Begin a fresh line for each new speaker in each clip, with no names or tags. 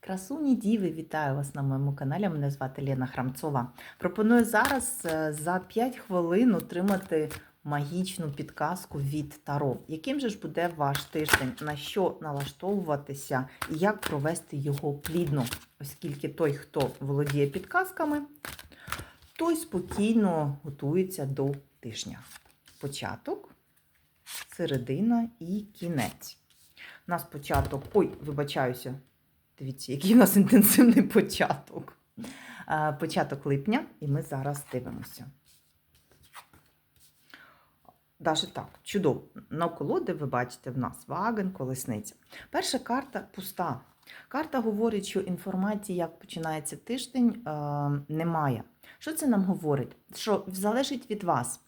Красуні діви, вітаю вас на моєму каналі. Мене звати Лена Храмцова. Пропоную зараз е, за 5 хвилин отримати магічну підказку від Таро. Яким же ж буде ваш тиждень, на що налаштовуватися і як провести його плідно, оскільки той, хто володіє підказками, той спокійно готується до тижня. Початок, середина і кінець. У нас початок. Ой, вибачаюся. Дивіться, який у нас інтенсивний початок. Е, Початок липня, і ми зараз дивимося. Даже так, чудово. На колоди ви бачите в нас ваген, колесниця. Перша карта пуста. Карта говорить, що інформації, як починається тиждень, е, немає. Що це нам говорить? Що залежить від вас.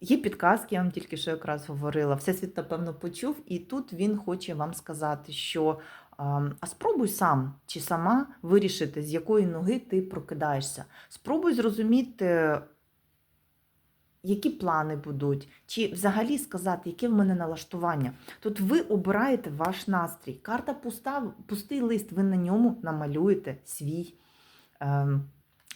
Є підказки, я вам тільки що якраз говорила. Всесвіт, напевно, почув, і тут він хоче вам сказати, що а, спробуй сам чи сама вирішити, з якої ноги ти прокидаєшся. Спробуй зрозуміти, які плани будуть, чи взагалі сказати, яке в мене налаштування. Тут ви обираєте ваш настрій. Карта пуста, пустий лист, ви на ньому намалюєте свій. Ем,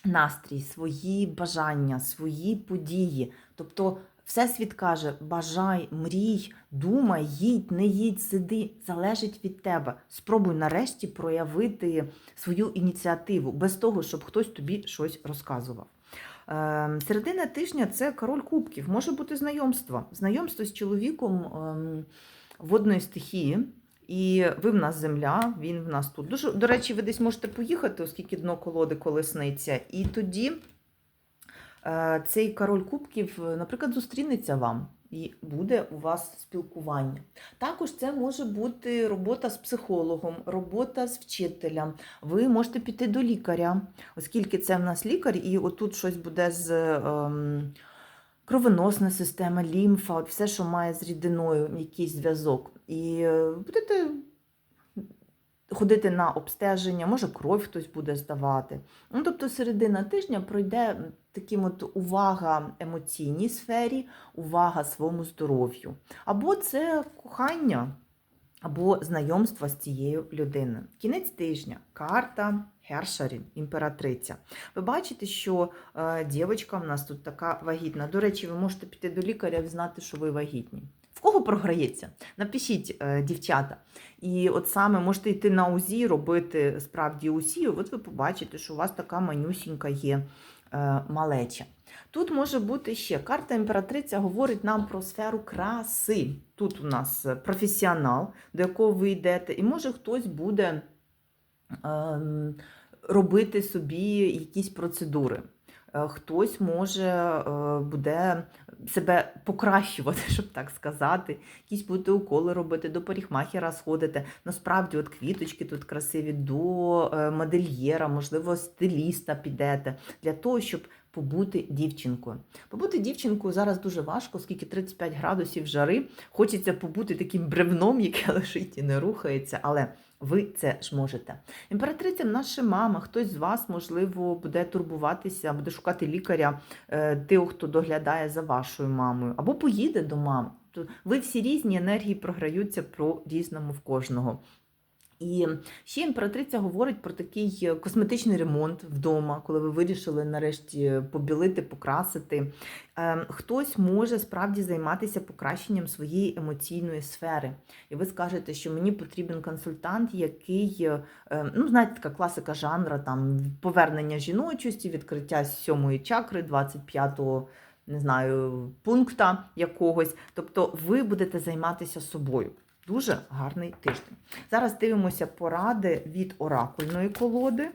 настрій, свої бажання, свої події. Тобто, Всесвіт каже: бажай, мрій, думай, їдь, не їдь, сиди, залежить від тебе. Спробуй нарешті проявити свою ініціативу без того, щоб хтось тобі щось розказував. Ем, Середина тижня це король кубків, може бути знайомство. Знайомство з чоловіком ем, водної стихії. І ви в нас земля, він в нас тут. Дуже, до речі, ви десь можете поїхати, оскільки дно колоди колесниця. І тоді цей король кубків, е, наприклад, зустрінеться вам. І буде у вас спілкування. Також це може бути робота з психологом, робота з вчителем. Ви можете піти до лікаря, оскільки це в нас лікар, і отут щось буде з ем, кровоносна система, лімфа, от все, що має з рідиною якийсь зв'язок. І е, будете ходити на обстеження, може кров хтось буде здавати. Ну, тобто середина тижня пройде таким от увага емоційній сфері, увага своєму здоров'ю. Або це кохання, або знайомство з цією людиною. Кінець тижня, карта Гершарі, імператриця. Ви бачите, що е, дівчинка в нас тут така вагітна. До речі, ви можете піти до лікаря і знати, що ви вагітні. В кого програється? Напишіть, е, дівчата. І от саме можете йти на УЗІ, робити справді УЗІ, от ви побачите, що у вас така манюсінька є е, малеча. Тут може бути ще карта імператриця говорить нам про сферу краси. Тут у нас е, професіонал, до якого ви йдете, і може хтось буде ем, робити собі якісь процедури. Е, Хтось може е, буде себе покращувати, щоб так сказати. Якісь будете уколи робити, до парикмахера сходити. Насправді, от квіточки тут красиві, до е, модельєра, можливо, стиліста підете для того, щоб побути дівчинкою. Побути дівчинкою зараз дуже важко, оскільки 35 градусів жари. Хочеться побути таким бревном, яке лежить і не рухається, але ви це ж можете. Імператриця наша мама, хтось з вас, можливо, буде турбуватися, буде шукати лікаря, е, тих, хто доглядає за вашою мамою, або поїде до мами. Ви всі різні енергії програються про різному в кожного. І ще імператриця говорить про такий е, косметичний ремонт вдома, коли ви вирішили нарешті побілити, покрасити. Ем, Хтось може справді займатися покращенням своєї емоційної сфери. І ви скажете, що мені потрібен консультант, який, е, ну, знаєте, така класика жанра, там повернення жіночості, відкриття сьомої чакри, 25-го. Не знаю, пункта якогось. Тобто ви будете займатися собою. Дуже гарний тиждень. Зараз дивимося поради від оракульної колоди,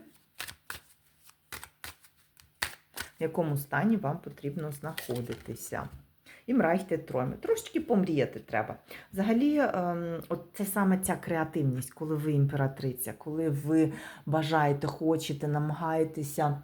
в якому стані вам потрібно знаходитися. І мрайте троями. Трошечки помріяти треба. Взагалі, ем, от це саме ця креативність, коли ви імператриця, коли ви бажаєте, хочете, намагаєтеся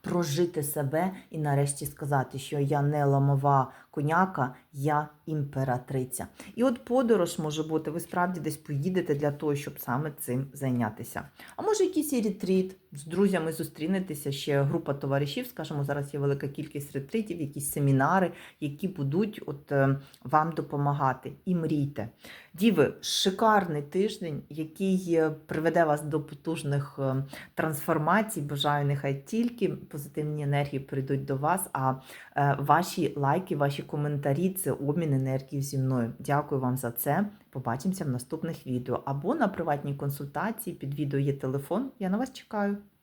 прожити себе і нарешті сказати, що я не ламова коняка, я імператриця. І от подорож може бути, ви справді десь поїдете для того, щоб саме цим зайнятися. А може, якийсь ретріт з друзями зустрінетеся, ще група товаришів, скажімо, зараз є велика кількість ретритів, якісь семінари, які будуть от, е, вам допомагати. І мрійте. Діви, шикарний тиждень, який е, приведе вас до потужних е, трансформацій. Бажаю, нехай тільки позитивні енергії прийдуть до вас, а ваші лайки, ваші коментарі це обмін енергії зі мною. Дякую вам за це. Побачимося в наступних відео або на приватній консультації. Під відео є телефон. Я на вас чекаю.